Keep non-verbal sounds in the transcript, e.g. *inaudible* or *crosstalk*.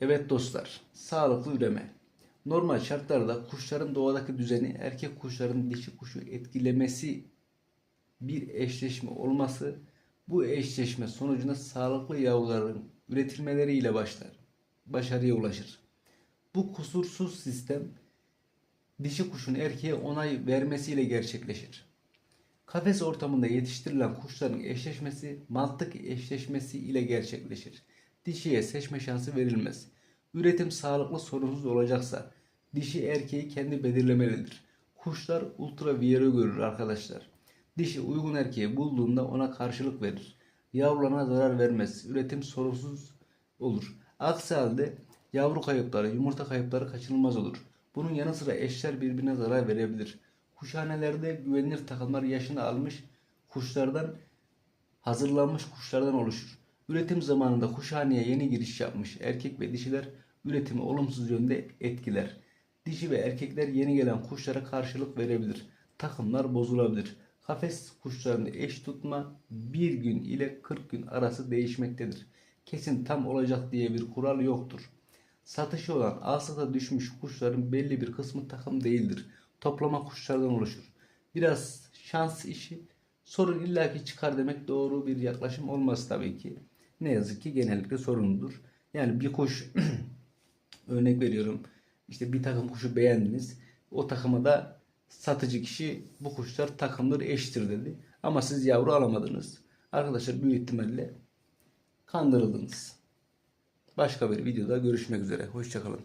Evet dostlar, sağlıklı üreme. Normal şartlarda kuşların doğadaki düzeni erkek kuşların dişi kuşu etkilemesi bir eşleşme olması bu eşleşme sonucunda sağlıklı yavruların üretilmeleriyle başlar. Başarıya ulaşır. Bu kusursuz sistem dişi kuşun erkeğe onay vermesiyle gerçekleşir. Kafes ortamında yetiştirilen kuşların eşleşmesi mantık eşleşmesi ile gerçekleşir. Dişiye seçme şansı verilmez. Üretim sağlıklı sorunsuz olacaksa dişi erkeği kendi belirlemelidir. Kuşlar ultraviyole görür arkadaşlar. Dişi uygun erkeği bulduğunda ona karşılık verir. Yavrularına zarar vermez. Üretim sorunsuz olur. Aksi halde yavru kayıpları, yumurta kayıpları kaçınılmaz olur. Bunun yanı sıra eşler birbirine zarar verebilir. Kuşhanelerde güvenilir takımlar yaşını almış kuşlardan hazırlanmış kuşlardan oluşur. Üretim zamanında kuşhaneye yeni giriş yapmış erkek ve dişiler üretimi olumsuz yönde etkiler. Dişi ve erkekler yeni gelen kuşlara karşılık verebilir. Takımlar bozulabilir. Kafes kuşlarını eş tutma bir gün ile 40 gün arası değişmektedir. Kesin tam olacak diye bir kural yoktur. Satışı olan alsata düşmüş kuşların belli bir kısmı takım değildir. Toplama kuşlardan oluşur. Biraz şans işi sorun illaki çıkar demek doğru bir yaklaşım olmaz tabii ki. Ne yazık ki genellikle sorunludur. Yani bir kuş *clears throat* örnek veriyorum işte bir takım kuşu beğendiniz. O takıma da satıcı kişi bu kuşlar takımdır eşittir dedi. Ama siz yavru alamadınız. Arkadaşlar büyük ihtimalle kandırıldınız. Başka bir videoda görüşmek üzere. Hoşçakalın.